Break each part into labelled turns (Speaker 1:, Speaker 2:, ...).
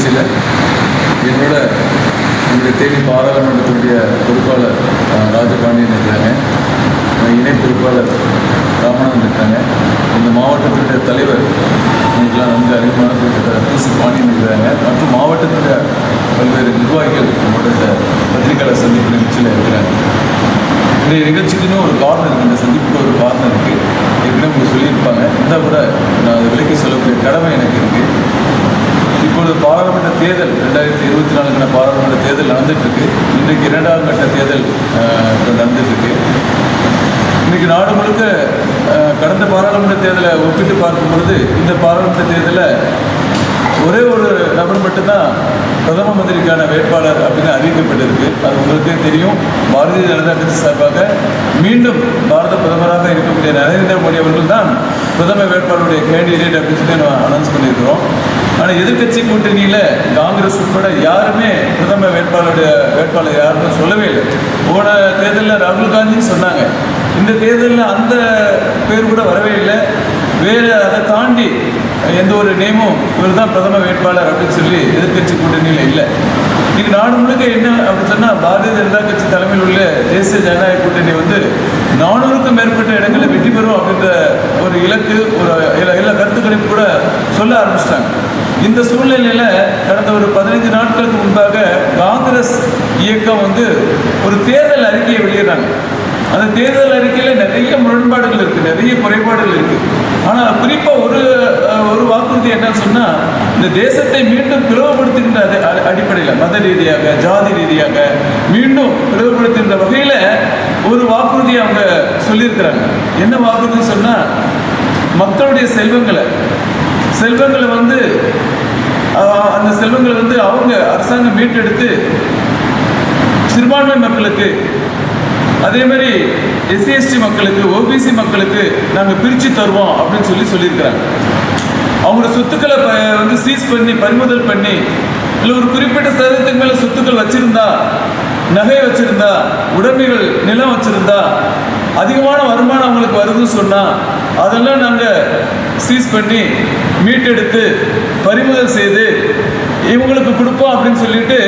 Speaker 1: நிகழ்ச்சியில் என்னோட என்னுடைய தேனி பாராளுமன்றத்தினுடைய பொறுப்பாளர் ராஜபாண்டியன் இருக்காங்க. இணை பொறுப்பாளர் ராமநாதன் இருக்காங்க. இந்த மாவட்டத்தினுடைய தலைவர் உங்களுக்கெல்லாம் நன்கு அறிமுகமான பிசி பாண்டியன் இருக்கிறாங்க. மற்றும் மாவட்டத்தினுடைய பல்வேறு நிர்வாகிகள் நம்மளோட இந்த பத்திரிகையாளர் சந்திப்பு நிகழ்ச்சியில் இருக்கிறாங்க. இந்த நிகழ்ச்சிக்குன்னு ஒரு காரணம் இருக்குது இந்த சந்திப்புக்கு ஒரு காரணம் இருக்குது ஏற்கனவே உங்களுக்கு சொல்லியிருப்பாங்க. இந்த கூட நான் அதை விலைக்கு சொல்லக்கூடிய கடமை எனக்கு இருக்குது தேர்தல் ரெண்டாயிரத்தி இருபத்தி நாலுக்கான பாராளுமன்ற தேர்தல் நடந்துட்டுருக்கு. இன்றைக்கு இரண்டாம் கட்ட தேர்தல் நடந்துட்டுருக்கு. இப்ப நாடு முழுக்க கடந்த பாராளுமன்ற தேர்தலை ஒப்பிட்டு பார்க்கும் பொழுது இந்த பாராளுமன்ற தேர்தலில் ஒரே ஒரு நபர் மட்டும்தான் பிரதம மந்திரிக்கான வேட்பாளர் அப்படின்னு அறிவிக்கப்பட்டிருக்கு. அது உங்களுக்கே தெரியும். பாரதிய ஜனதா கட்சி சார்பாக மீண்டும் பாரத பிரதமராக இருக்கக்கூடிய நரேந்திர மோடி அவர்கள் தான் பிரதம வேட்பாளருடைய கேண்டிடேட் அப்படின்னு சொல்லி நம்ம அனௌன்ஸ் பண்ணியிருக்கிறோம். ஆனால் எதிர்க்கட்சி கூட்டணியில் காங்கிரஸ் உட்பட யாருமே பிரதம வேட்பாளருடைய வேட்பாளர் யாருமே சொல்லவே இல்லை. போன தேர்தலில் ராகுல் காந்தின்னு சொன்னாங்க. இந்த தேர்தலில் அந்த பேர் கூட வரவே இல்லை. வேறு அதை தாண்டி எந்த ஒரு நேமும் இவர் தான் பிரதம வேட்பாளர் அப்படின்னு சொல்லி எதிர்க்கட்சி கூட்டணியில் இல்லை. இன்னைக்கு நாடு முழுக்க என்ன அப்படின்னு சொன்னால் பாரதிய ஜனதா கட்சி தலைமையில் உள்ள தேசிய ஜனநாயக கூட்டணி வந்து நானூறுக்கும் மேற்பட்ட இடங்களில் வெற்றி பெறும் அப்படின்ற ஒரு இலக்கு ஒரு எல்லா எல்லா கூட சொல்ல ஆரம்பிச்சிட்டாங்க. இந்த சூழ்நிலையில் கடந்த ஒரு பதினைந்து நாட்களுக்கு முன்பாக காங்கிரஸ் இயக்கம் வந்து ஒரு தேர்தல் அறிக்கையை வெளியிடுறாங்க. அந்த தேர்தல் அறிக்கையில் நிறைய முரண்பாடுகள் இருக்குது நிறைய குறைபாடுகள் இருக்குது ஆனால் குறிப்பாக ஒரு ஒரு வாக்குறுதி என்னன்னு சொன்னால் இந்த தேசத்தை மீண்டும் பிளவுபடுத்துகின்ற அது அடிப்படையில் மத ரீதியாக ஜாதி ரீதியாக மீண்டும் பிளவுபடுத்துகின்ற வகையில் ஒரு வாக்குறுதி அவங்க சொல்லியிருக்கிறாங்க. என்ன வாக்குறுதி சொன்னால் மக்களுடைய செல்வங்களை செல்வங்களை வந்து அந்த செல்வங்களை வந்து அவங்க அரசாங்கம் மீட்டெடுத்து சிறுபான்மை மக்களுக்கு அதே மாதிரி எஸ்சி எஸ்டி மக்களுக்கு ஓபிசி மக்களுக்கு நாங்கள் பிரித்து தருவோம் அப்படின்னு சொல்லி சொல்லியிருக்கிறாங்க. அவங்களோட சொத்துக்களை ப வந்து சீஸ் பண்ணி பறிமுதல் பண்ணி இல்லை ஒரு குறிப்பிட்ட சதவீதத்துக்கு மேலே சொத்துக்கள் வச்சுருந்தா நகை வச்சுருந்தா உடைமைகள் நிலம் வச்சுருந்தா அதிகமான வருமானம் அவங்களுக்கு வருதுன்னு சொன்னால் அதெல்லாம் நாங்கள் சீஸ் பண்ணி மீட்டெடுத்து பறிமுதல் செய்து இவங்களுக்கு கொடுப்போம் அப்படின்னு சொல்லிட்டு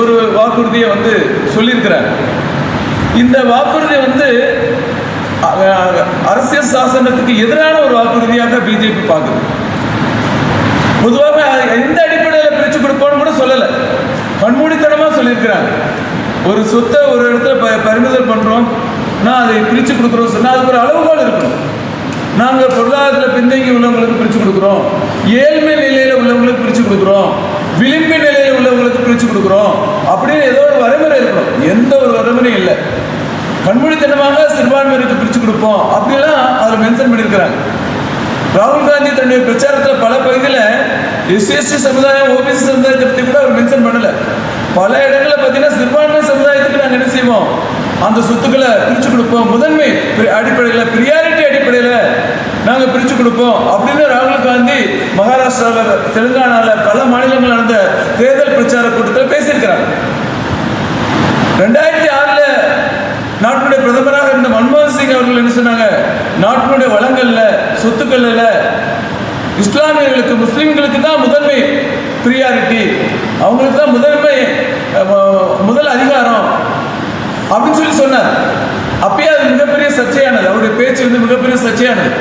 Speaker 1: ஒரு வாக்குறுதியை வந்து சொல்லியிருக்கிறார். இந்த வாக்குறுதி வந்து அரசியல் சாசனத்துக்கு எதிரான ஒரு வாக்குறுதியாக பிஜேபி பார்க்குது. பொதுவாக எந்த அடிப்படையில் பிரித்து கொடுப்போம்னு கூட சொல்லலை. கண்மூடித்தனமாக சொல்லியிருக்கிறாங்க ஒரு சொத்தை ஒரு இடத்துல ப பறிமுதல் பண்ணுறோம் நான் அதை பிரித்து கொடுக்குறோம் சொன்னால் அதுக்கு ஒரு அளவுகோல் இருக்கணும். நாங்கள் பொருளாதாரத்தில் பின்தங்கி உள்ளவங்களுக்கு பிரித்து கொடுக்குறோம். ஏழ்மை நிலையில் உள்ளவங்களுக்கு பிரித்து கொடுக்குறோம். விளிம்பு நிலையில் உள்ளவங்களுக்கு பிரித்து கொடுக்குறோம். அப்படின்னு ஏதோ ஒரு வரைமுறை இருக்கணும். எந்த ஒரு வரைமுறையும் இல்லை. கண்மொழித்தனமாக சிறுபான்மையினருக்கு பிரித்து கொடுப்போம். அப்படிலாம் அதில் மென்ஷன் பண்ணியிருக்கிறாங்க. ராகுல் காந்தி தன்னுடைய பிரச்சாரத்தில் பல பகுதியில் எஸ்சிஎஸ்டி சமுதாயம் ஓபிசி சமுதாயத்தை பற்றி கூட அவர் மென்ஷன் பண்ணலை. பல இடங்களில் பார்த்தீங்கன்னா சிறுபான்மை சமுதாயத்துக்கு நாங்கள் என்ன செய்வோம்? அந்த சொத்துக்களை பிரித்து கொடுப்போம். முதன்மை அடிப்படையில் ப்ரியாரிட்டி அடிப்படையில் நாங்கள் பிரித்து கொடுப்போம் அப்படின்னு ராகுல் காந்தி மகாராஷ்டிராவில் தெலுங்கானாவில் பல மாநிலங்கள் நடந்த தேர்தல் பிரச்சார கூட்டத்தில் பேசியிருக்கிறாங்க ரெண்டாயிரத்தி ஆறில் நாட்டினுடைய பிரதமராக இருந்த மன்மோகன் சிங் அவர்கள் என்ன சொன்னாங்க? நாட்டினுடைய வளங்கள்ல சொத்துக்களில் இஸ்லாமியர்களுக்கு முஸ்லீம்களுக்கு தான் முதன்மை ப்ரியாரிட்டி அவங்களுக்கு தான் முதன்மை முதல் அதிகாரம் அப்படின்னு சொல்லி சொன்னார் அப்பயே அது மிகப்பெரிய சர்ச்சையானது அவருடைய பேச்சு வந்து மிகப்பெரிய சர்ச்சையானது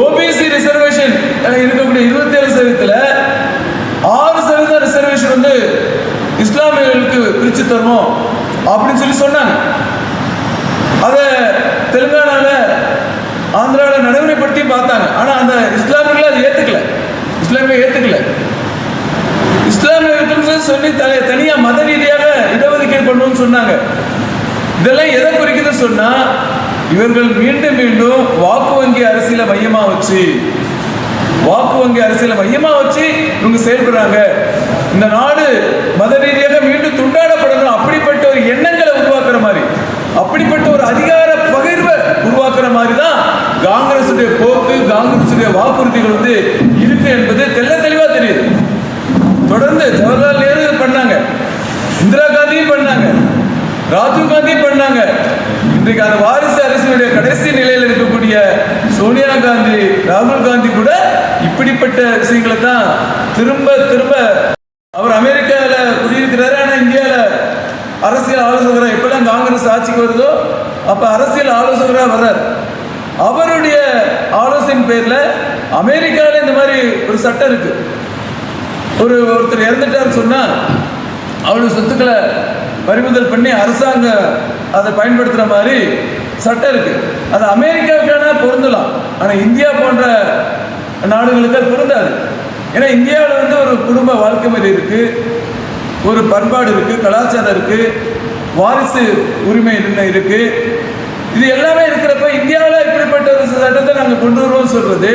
Speaker 1: ஓபிசி ரிசர்வேஷன் இருக்கக்கூடிய இருபத்தி ஏழு சதவீதத்தில் ஆறு சதவீதம் ரிசர்வேஷன் வந்து இஸ்லாமியர்களுக்கு பிரித்து தரணும் அப்படின்னு சொல்லி சொன்னாங்க. அதை தெலுங்கானாவில் ஆந்திராவில் நடைமுறைப்படுத்தி பார்த்தாங்க. ஆனால் அந்த இஸ்லாமியர்கள் அதை ஏற்றுக்கல இஸ்லாமிய ஏற்றுக்கல இஸ்லாமியர்கள் சொல்லி தனியாக மத ரீதியாக இடஒதுக்கீடு பண்ணுவோம்னு சொன்னாங்க. இதெல்லாம் எதை குறிக்குதுன்னு சொன்னால் இவர்கள் மீண்டும் மீண்டும் வாக்கு வங்கி அரசியலை மையமாக வச்சு வாக்கு வங்கி அரசியலை மையமாக வச்சு இவங்க செயல்படுறாங்க. இந்த நாடு மத ரீதியாக மீண்டும் துண்டாடப்படணும் அப்படிப்பட்ட ஒரு எண்ணங்களை உருவாக்குற மாதிரி அப்படிப்பட்ட ஒரு அதிகார பகிர்வை உருவாக்குற மாதிரி தான் காங்கிரசுடைய போக்கு காங்கிரசுடைய வாக்குறுதிகள் வந்து இருக்கு என்பது தெல்ல தெளிவா தெரியுது. தொடர்ந்து ஜவஹர்லால் நேரு பண்ணாங்க. இந்திரா காந்தியும் பண்ணாங்க. ராஜீவ் காந்தியும் பண்ணாங்க. இன்றைக்கு அந்த வாரிசு அரசினுடைய கடைசி நிலையில் இருக்கக்கூடிய சோனியா காந்தி ராகுல் காந்தி கூட இப்படிப்பட்ட விஷயங்களை தான் திரும்ப திரும்ப அவர் அமெரிக்காவில் குடியிருக்கிறாரு. ஆனால் இந்தியாவில் அரசியல் ஆலோசகராக எப்பெல்லாம் காங்கிரஸ் ஆட்சிக்கு வருதோ அப்போ அரசியல் ஆலோசகராக வர்றார். அவருடைய ஆலோசனை பேரில் அமெரிக்காவில் இந்த மாதிரி ஒரு சட்டம் இருக்குது ஒரு ஒருத்தர் இறந்துட்டார் சொன்னால் அவருடைய சொத்துக்களை பறிமுதல் பண்ணி அரசாங்கம் அதை பயன்படுத்துகிற மாதிரி சட்டம் இருக்குது அது அமெரிக்காவுக்கான பொருந்தலாம். ஆனால் இந்தியா போன்ற நாடுகளுக்கு அது பொருந்தாது. ஏன்னா இந்தியாவில் வந்து ஒரு குடும்ப வாழ்க்கை முறை இருக்குது ஒரு பண்பாடு இருக்குது கலாச்சாரம் இருக்குது வாரிசு உரிமை என்ன இருக்குது இது எல்லாமே இருக்கிறப்ப இந்தியாவில் இப்படிப்பட்ட ஒரு சட்டத்தை நாங்கள் கொண்டு வருவோம் சொல்கிறது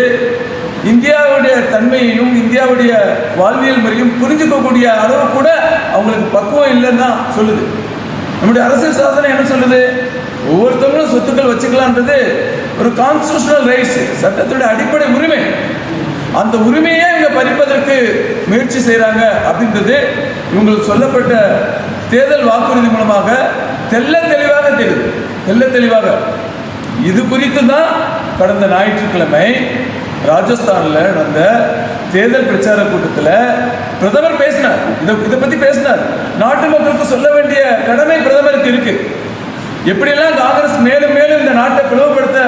Speaker 1: இந்தியாவுடைய தன்மையையும் இந்தியாவுடைய வாழ்வியல் முறையும் புரிஞ்சுக்கக்கூடிய அளவு கூட அவங்களுக்கு பக்குவம் இல்லைன்னு தான் சொல்லுது. நம்முடைய அரசியல் சாசனம் என்ன சொல்லுது? ஒவ்வொருத்தவங்களும் சொத்துக்கள் வச்சுக்கலான்றது ஒரு கான்ஸ்டியூஷனல் ரைட்ஸ் சட்டத்துடைய அடிப்படை உரிமை. அந்த உரிமையே இங்கே பறிப்பதற்கு முயற்சி செய்கிறாங்க அப்படின்றது இவங்களுக்கு சொல்லப்பட்ட தேர்தல் வாக்குறுதி மூலமாக தெல்ல தெளிவாக தெரியுது. தெல்ல தெளிவாக. இது குறித்து தான் கடந்த ஞாயிற்றுக்கிழமை ராஜஸ்தானில் நடந்த தேர்தல் பிரச்சார கூட்டத்தில் பிரதமர் பேசினார். இதை இதை பற்றி பேசினார். நாட்டு மக்களுக்கு சொல்ல வேண்டிய கடமை பிரதமருக்கு இருக்கு. எப்படியெல்லாம் காங்கிரஸ் மேலும் மேலும் இந்த நாட்டை பிளவுபடுத்த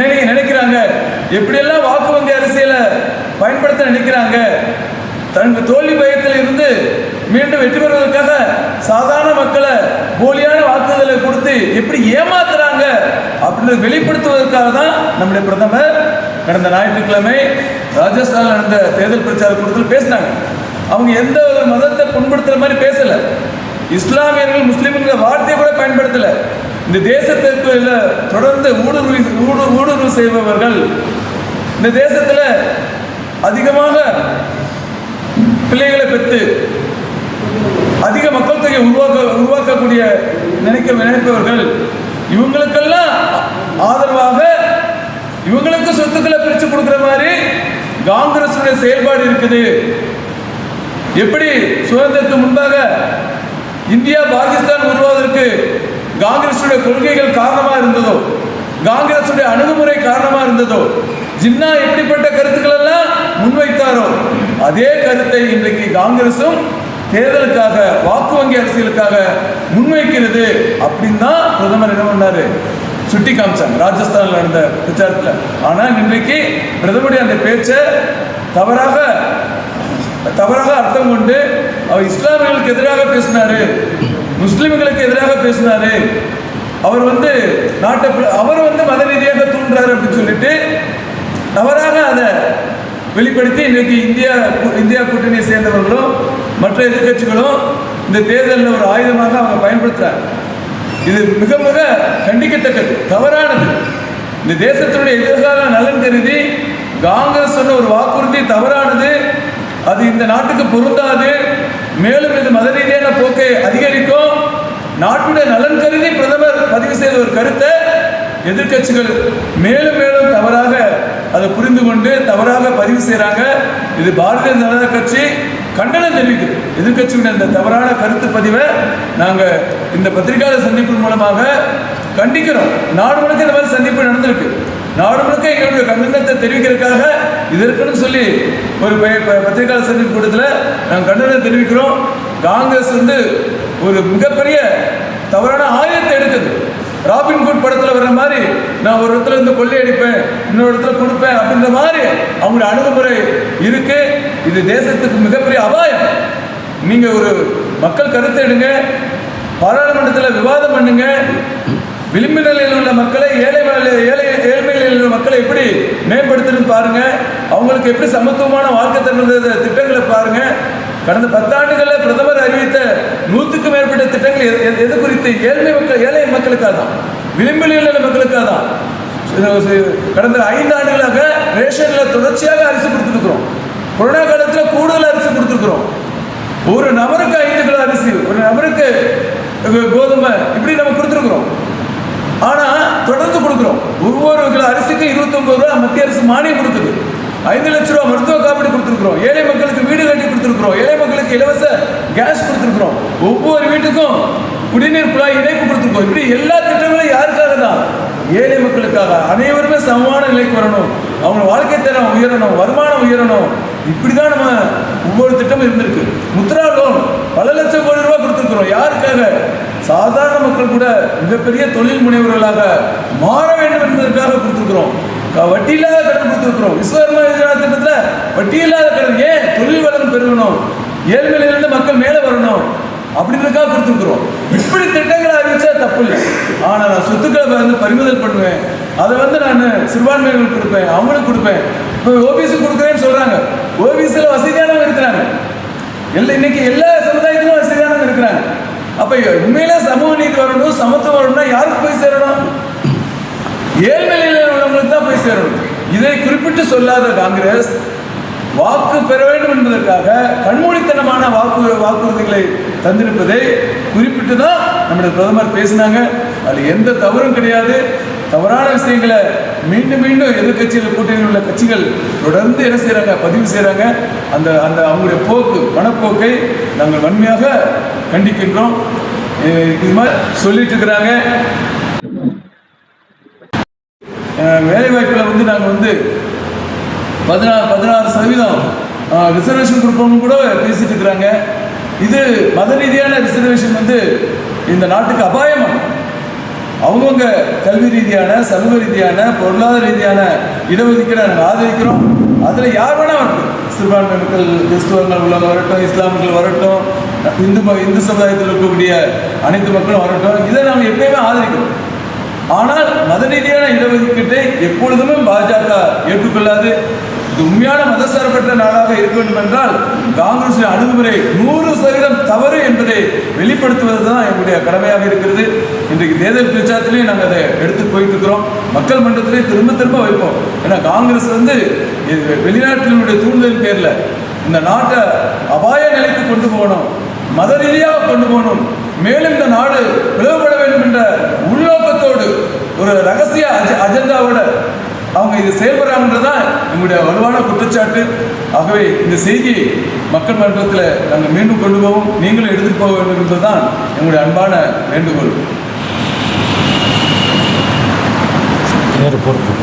Speaker 1: நினைக்கிறாங்க? எப்படியெல்லாம் வாக்கு வங்கி அரசியலை பயன்படுத்த நினைக்கிறாங்க? தனக்கு தோல்வி பயத்தில் இருந்து மீண்டும் வெற்றி பெறுவதற்காக சாதாரண மக்களை போலியான வாக்குறுதலை கொடுத்து எப்படி ஏமாத்துறாங்க அப்படின்னு வெளிப்படுத்துவதற்காக தான் நம்முடைய பிரதமர் கடந்த ஞாயிற்றுக்கிழமை ராஜஸ்தான் நடந்த தேர்தல் பிரச்சார கூட்டத்தில் பேசினாங்க. அவங்க எந்த ஒரு மதத்தை புண்படுத்துற மாதிரி பேசல. இஸ்லாமியர்கள் முஸ்லீம்ங்கிற வார்த்தையை கூட பயன்படுத்தல. இந்த தேசத்திற்கு தொடர்ந்து ஊடுருவி ஊடு ஊடுருவு செய்பவர்கள் இந்த தேசத்தில் அதிகமாக பிள்ளைகளை பெற்று அதிக மக்கள் தொகை உருவாக்க உருவாக்கக்கூடிய நினைக்க நினைப்பவர்கள் இவங்களுக்கெல்லாம் ஆதரவாக இவங்களுக்கு சொத்துக்களை பிரித்து கொடுக்குற மாதிரி காங்கிரஸுடைய செயல்பாடு இருக்குது. எப்படி சுதந்திரத்துக்கு முன்பாக இந்தியா பாகிஸ்தான் உருவாவதற்கு காங்கிரசுடைய கொள்கைகள் காரணமாக இருந்ததோ காங்கிரசுடைய அணுகுமுறை காரணமாக இருந்ததோ ஜின்னா எப்படிப்பட்ட கருத்துக்கள் எல்லாம் முன்வைத்தாரோ அதே கருத்தை இன்றைக்கு காங்கிரசும் தேர்தலுக்காக வாக்கு வங்கி அரசியலுக்காக முன்வைக்கிறது அப்படின்னு தான் பிரதமர் என்ன பண்ணாரு? சுட்டி காமிச்சாங்க ராஜஸ்தானில் நடந்த பிரச்சாரத்தில். ஆனால் இன்றைக்கு பிரதமருடைய அந்த பேச்சை தவறாக தவறாக அர்த்தம் கொண்டு அவர் இஸ்லாமியர்களுக்கு எதிராக பேசினாரு. முஸ்லிம்களுக்கு எதிராக பேசினாரு. அவர் வந்து நாட்டை அவர் வந்து மத ரீதியாக தூண்டுறாரு அப்படின்னு சொல்லிட்டு தவறாக அதை வெளிப்படுத்தி இன்றைக்கு இந்தியா இந்தியா கூட்டணியை சேர்ந்தவர்களும் மற்ற எதிர்கட்சிகளும் இந்த தேர்தலில் ஒரு ஆயுதமாக அவங்க பயன்படுத்துகிறாங்க இது மிக மிக கண்டிக்கத்தக்கது தவறானது. இந்த தேசத்தினுடைய எதிர்கால நலன் கருதி காங்கிரஸ் சொன்ன ஒரு வாக்குறுதி தவறானது. அது இந்த நாட்டுக்கு பொருந்தாது. மேலும் இது மத ரீதியான போக்கை அதிகரிக்கும். நாட்டுடைய நலன் கருதி பிரதமர் பதிவு செய்த ஒரு கருத்தை எதிர்க்கட்சிகள் மேலும் மேலும் தவறாக அதை புரிந்து கொண்டு தவறாக பதிவு செய்கிறாங்க இது பாரதிய ஜனதா கட்சி கண்டனம் தெரிவிக்குது. எதிர்கட்சியுடைய இந்த தவறான கருத்து பதிவை நாங்கள் இந்த பத்திரிகையாளர் சந்திப்பு மூலமாக கண்டிக்கிறோம். நாடு முழுக்க இந்த மாதிரி சந்திப்பு நடந்திருக்கு. நாடு முழுக்க எங்களுடைய கண்டனத்தை தெரிவிக்கிறதுக்காக இது இருக்குன்னு சொல்லி ஒரு பத்திரிகையாளர் சந்திப்பு கூட்டத்தில் நாங்கள் கண்டனம் தெரிவிக்கிறோம். காங்கிரஸ் வந்து ஒரு மிகப்பெரிய தவறான ஆயத்தை எடுக்குது. ராபின்குட் படத்தில் வர்ற மாதிரி நான் ஒரு இடத்துல இருந்து கொள்ளையடிப்பேன் இன்னொரு இடத்துல கொடுப்பேன் அப்படின்ற மாதிரி அவங்களுடைய அணுகுமுறை இருக்கு. இது தேசத்துக்கு மிகப்பெரிய அபாயம். நீங்க ஒரு மக்கள் கருத்து எடுங்க பாராளுமன்றத்தில் விவாதம் பண்ணுங்க. விளிம்பு நிலையில் உள்ள மக்களை ஏழை ஏழை ஏழ்மை நிலையில் உள்ள மக்களை எப்படி மேம்படுத்துன்னு பாருங்க. அவங்களுக்கு எப்படி சமத்துவமான வாழ்க்கை தருவது திட்டங்களை பாருங்க. கடந்த பத்தாண்டுகளில் பிரதமர் அறிவித்த நூற்றுக்கும் மேற்பட்ட திட்டங்கள் எது- எது- எது குறித்து ஏழ்மை மக்கள் ஏழை மக்களுக்காக தான். விளிம்பில் இல்லாத உள்ள மக்களுக்காக தான். கடந்த ஐந்து ஆண்டுகளாக ரேஷனில் தொடர்ச்சியாக அரிசி கொடுத்துருக்குறோம். கொரோனா காலத்தில் கூடுதல் அரிசி கொடுத்துருக்குறோம். ஒரு நபருக்கு ஐந்து கிலோ அரிசி ஒரு நபருக்கு கோதுமை இப்படி நம்ம கொடுத்துருக்குறோம். ஆனால் தொடர்ந்து கொடுக்குறோம். ஒவ்வொரு கிலோ அரிசிக்கு இருபத்தொம்பது ரூபா மத்திய அரசு மானியம் கொடுக்குது. ஐந்து லட்ச ரூபா மருத்துவ காப்பீடு கொடுத்துருக்குறோம். ஏழை மக்களுக்கு வீடு கட்டி கொடுத்துருக்குறோம். ஏழை மக்களுக்கு இலவச கேஸ் கொடுத்துருக்குறோம். ஒவ்வொரு வீட்டுக்கும் குடிநீர் குழாய் இணைப்பு கொடுத்துருக்கோம். இப்படி எல்லா திட்டங்களும் யாருக்காக தான்? ஏழை மக்களுக்காக. அனைவருமே சமமான நிலைக்கு வரணும். அவங்க வாழ்க்கை தரம் உயரணும் வருமானம் உயரணும். இப்படி தான் நம்ம ஒவ்வொரு திட்டமும் இருந்திருக்கு. முத்ரா லோன் பல லட்சம் கோடி ரூபாய் கொடுத்துருக்குறோம். யாருக்காக? சாதாரண மக்கள் கூட மிகப்பெரிய தொழில் முனைவர்களாக மாற வேண்டும் என்பதற்காக கொடுத்துருக்குறோம். வட்டி இல்லாத கடன் கொடுத்துருக்குறோம் விஸ்வகர்மா யோஜனா திட்டத்தில் வட்டி இல்லாத கடன் ஏன் தொழில் வளம் பெருகணும்? ஏழ்மையிலிருந்து மக்கள் மேலே வரணும். அப்படின்றதுக்காக கொடுத்துருக்குறோம் இப்படி திட்டங்களை அறிவிச்சா தப்பு இல்லை ஆனால் நான் சொத்துக்களை வந்து பறிமுதல் பண்ணுவேன். அதை வந்து நான் சிறுபான்மையினருக்கு கொடுப்பேன். அவங்களுக்கு கொடுப்பேன். இப்போ ஓபிசி கொடுக்குறேன்னு சொல்கிறாங்க ஓபிசியில் வசதியானவங்க இருக்கிறாங்க. எல்லா இன்னைக்கு எல்லா சமுதாயத்திலும் வசதியானவங்க இருக்கிறாங்க. அப்போ உண்மையிலே சமூக நீதி வரணும் சமத்துவம் வரணும்னா யாருக்கு போய் சேரணும்? ஏழ்மையில தான் போய் சேரணும் இதை குறிப்பிட்டு சொல்லாத காங்கிரஸ் வாக்கு பெற வேண்டும் என்பதற்காக கண்மூடித்தனமான வாக்கு வாக்குறுதிகளை தந்திருப்பதை குறிப்பிட்டு தான் நம்முடைய பிரதமர் பேசினாங்க. அதில் எந்த தவறும் கிடையாது. தவறான விஷயங்களை மீண்டும் மீண்டும் எதிர்கட்சியில் கூட்டணியில் உள்ள கட்சிகள் தொடர்ந்து என்ன செய்கிறாங்க பதிவு செய்கிறாங்க அந்த அந்த அவங்களுடைய போக்கு மனப்போக்கை நாங்கள் வன்மையாக கண்டிக்கின்றோம். இது மாதிரி சொல்லிட்டு இருக்கிறாங்க. வேலைவாய்ப்பில் வந்து நாங்கள் வந்து பதினாறு பதினாறு சதவீதம் ரிசர்வேஷன் கொடுப்போம்னு கூட பேசிட்டு இருக்கிறாங்க. இது மத ரீதியான ரிசர்வேஷன் வந்து இந்த நாட்டுக்கு அபாயம் அவங்கவுங்க கல்வி ரீதியான சமூக ரீதியான பொருளாதார ரீதியான இடஒதுக்கீடை நாங்கள் ஆதரிக்கிறோம். அதில் யார் வேணா வரட்டும். சிறுபான்மை மக்கள் கிறிஸ்துவர்கள் உள்ளவங்க வரட்டும் இஸ்லாமியர்கள் வரட்டும் இந்து ம இந்து சமுதாயத்தில் இருக்கக்கூடிய அனைத்து மக்களும் வரட்டும். இதை ஆனால் மத ரீதியான இடஒதுக்கீட்டை எப்பொழுதுமே பாஜக ஏற்றுக்கொள்ளாது. இது உண்மையான மதசார்பற்ற நாடாக இருக்க வேண்டும் என்றால் காங்கிரஸின் அணுகுமுறை நூறு சதவீதம் தவறு என்பதை வெளிப்படுத்துவது தான் எங்களுடைய கடமையாக இருக்கிறது. இன்றைக்கு தேர்தல் பிரச்சாரத்திலேயே நாங்கள் அதை எடுத்து போயிட்டு இருக்கிறோம் மக்கள் மன்றத்திலே திரும்ப திரும்ப வைப்போம். ஏன்னா காங்கிரஸ் வந்து இது வெளிநாட்டினுடைய தூண்டுதல் பேரில் இந்த நாட்டை அபாய நிலைக்கு கொண்டு போகணும் மத ரீதியாக கொண்டு போகணும். மேலும் இந்த நாடு பிளவுபட வேண்டும் என்ற உள்நோக்கத்தோடு ஒரு ரகசிய அஜ அஜெண்டாவோட அவங்க இது செயல்படுறாங்கன்றதான் எங்களுடைய வலுவான குற்றச்சாட்டு. ஆகவே இந்த செய்தியை மக்கள் மன்றத்தில் நாங்கள் மீண்டும் கொண்டு போவோம். நீங்களும் எடுத்துட்டு போக வேண்டும் என்பதுதான் எங்களுடைய அன்பான வேண்டுகோள்.
Speaker 2: பேர் பொறுப்பு.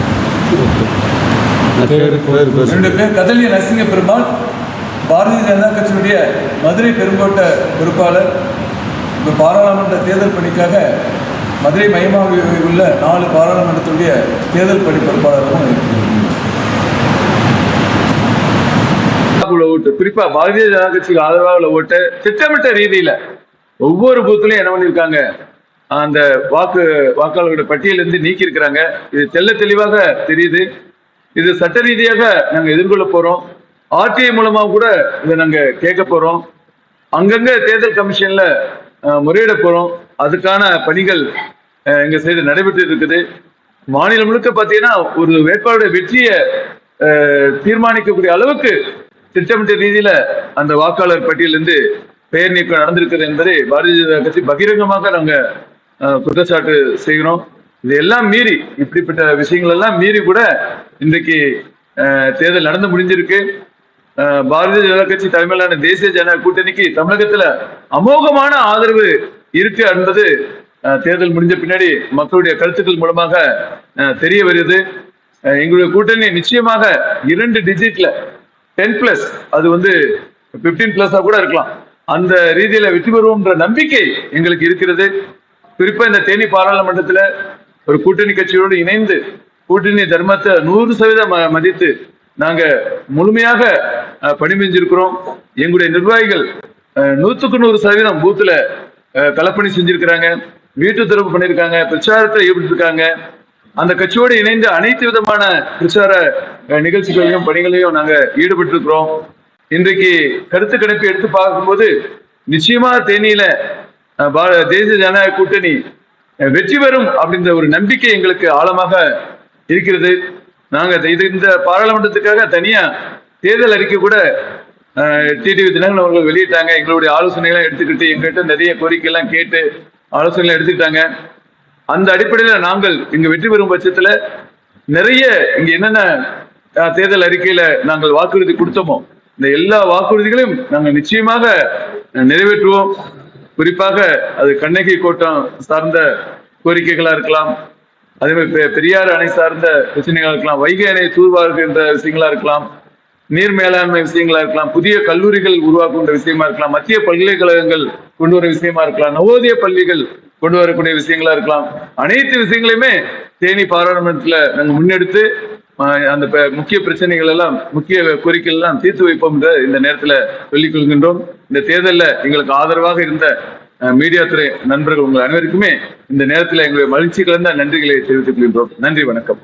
Speaker 1: என்னுடைய பேர் கதலிய நரசிங்க பெருமாள். பாரதிய ஜனதா கட்சியினுடைய மதுரை பெருங்கோட்ட பொறுப்பாளர். இப்போ பாராளுமன்ற தேர்தல் பணிக்காக மதுரை மையமாக உள்ள நாலு பாராளுமன்றத்துடைய தேர்தல் பணி
Speaker 3: ஓட்டு. குறிப்பா பாரதிய ஜனதா கட்சிக்கு ஆதரவாக உள்ள ஓட்டு திட்டமிட்ட ரீதியில ஒவ்வொரு பூத்துலயும் என்ன பண்ணிருக்காங்க அந்த வாக்கு வாக்காளர்களோட பட்டியலிருந்து நீக்கி இருக்கிறாங்க இது தெல்ல தெளிவாக தெரியுது. இது சட்ட ரீதியாக நாங்க எதிர்கொள்ள போறோம். ஆர்டிஐ மூலமா கூட இதை நாங்க கேட்க போறோம். அங்கங்க தேர்தல் கமிஷன்ல முறையிட போறோம். அதுக்கான பணிகள் எங்கள் எங்க சைடு நடைபெற்று இருக்குது. மாநிலம் முழுக்க பார்த்தீங்கன்னா ஒரு வேட்பாளருடைய வெற்றியை தீர்மானிக்கக்கூடிய அளவுக்கு திட்டமிட்ட ரீதியில அந்த வாக்காளர் பட்டியலிருந்து பெயர் நீக்கம் நடந்திருக்கிறது என்பதை பாரதிய ஜனதா கட்சி பகிரங்கமாக நாங்க குற்றச்சாட்டு செய்கிறோம். இதெல்லாம் மீறி இப்படிப்பட்ட விஷயங்கள் எல்லாம் மீறி கூட இன்றைக்கு தேர்தல் நடந்து முடிஞ்சிருக்கு. பாரதிய ஜனதா கட்சி தலைமையிலான தேசிய ஜனநாயக கூட்டணிக்கு தமிழகத்துல அமோகமான ஆதரவு இருக்கு என்பது தேர்தல் முடிஞ்ச பின்னாடி மக்களுடைய கருத்துக்கள் மூலமாக தெரிய வருது. எங்களுடைய கூட்டணி நிச்சயமாக இரண்டு டிஜிட்ல டென் பிளஸ் அது வந்து பிப்டீன் பிளஸா கூட இருக்கலாம். அந்த ரீதியில வெற்றி பெறுவோம்ன்ற நம்பிக்கை எங்களுக்கு இருக்கிறது. குறிப்பா இந்த தேனி பாராளுமன்றத்துல ஒரு கூட்டணி கட்சியோடு இணைந்து கூட்டணி தர்மத்தை நூறு சதவீதம் மதித்து நாங்க முழுமையாக பணிபெஞ்சிருக்கிறோம் எங்களுடைய நிர்வாகிகள் நூத்துக்கு நூறு சதவீதம் பூத்துல கலப்பணி செஞ்சிருக்கிறாங்க வீட்டு திறப்பு பண்ணியிருக்காங்க பிரச்சாரத்தை ஈடுபட்டிருக்காங்க. அந்த கட்சியோடு இணைந்து அனைத்து விதமான பிரச்சார நிகழ்ச்சிகளையும் பணிகளையும் நாங்க ஈடுபட்டிருக்கிறோம். இன்றைக்கு கருத்து கணிப்பு எடுத்து பார்க்கும்போது நிச்சயமா தேனியில தேசிய ஜனநாயக கூட்டணி வெற்றி பெறும் அப்படின்ற ஒரு நம்பிக்கை எங்களுக்கு ஆழமாக இருக்கிறது. நாங்க இது இந்த பாராளுமன்றத்துக்காக தனியா தேர்தல் அறிக்கை கூட டிடிவி தினகரன் அவர்கள் வெளியிட்டாங்க. எங்களுடைய ஆலோசனைகளை எடுத்துக்கிட்டு எங்ககிட்ட நிறைய கோரிக்கைலாம் கேட்டு ஆலோசனைகளை எடுத்துக்கிட்டாங்க. அந்த அடிப்படையில் நாங்கள் இங்க வெற்றி பெறும் பட்சத்துல நிறைய இங்க என்னென்ன தேர்தல் அறிக்கையில நாங்கள் வாக்குறுதி கொடுத்தோமோ இந்த எல்லா வாக்குறுதிகளையும் நாங்கள் நிச்சயமாக நிறைவேற்றுவோம். குறிப்பாக அது கண்ணகி கோட்டம் சார்ந்த கோரிக்கைகளா இருக்கலாம்.
Speaker 1: அதே மாதிரி பெ- பெரியார் அணை சார்ந்த பிரச்சனைகளாக இருக்கலாம். வைகை அணை தூர்வாருகின்ற விஷயங்களா இருக்கலாம். நீர் மேலாண்மை விஷயங்களா இருக்கலாம் புதிய கல்லூரிகள் உருவாக்குகின்ற விஷயமா இருக்கலாம் மத்திய பல்கலைக்கழகங்கள் கொண்டு வர விஷயமா இருக்கலாம் நவோதய பள்ளிகள் கொண்டு வரக்கூடிய விஷயங்களா இருக்கலாம். அனைத்து விஷயங்களையுமே தேனி பாராளுமன்றத்துல நாங்கள் முன்னெடுத்து அந்த ப- முக்கிய பிரச்சனைகள் எல்லாம் முக்கிய கோரிக்கைகள் எல்லாம் தீர்த்து வைப்போம் என்று இந்த நேரத்துல சொல்லிக் கொள்கின்றோம். இந்த தேர்தலில் எங்களுக்கு ஆதரவாக இருந்த மீடியா துறை நண்பர்கள் உங்கள் அனைவருக்குமே இந்த நேரத்தில் எங்களுடைய மகிழ்ச்சி கலந்த நன்றிகளை தெரிவித்துக் கொள்கின்றோம். நன்றி வணக்கம்.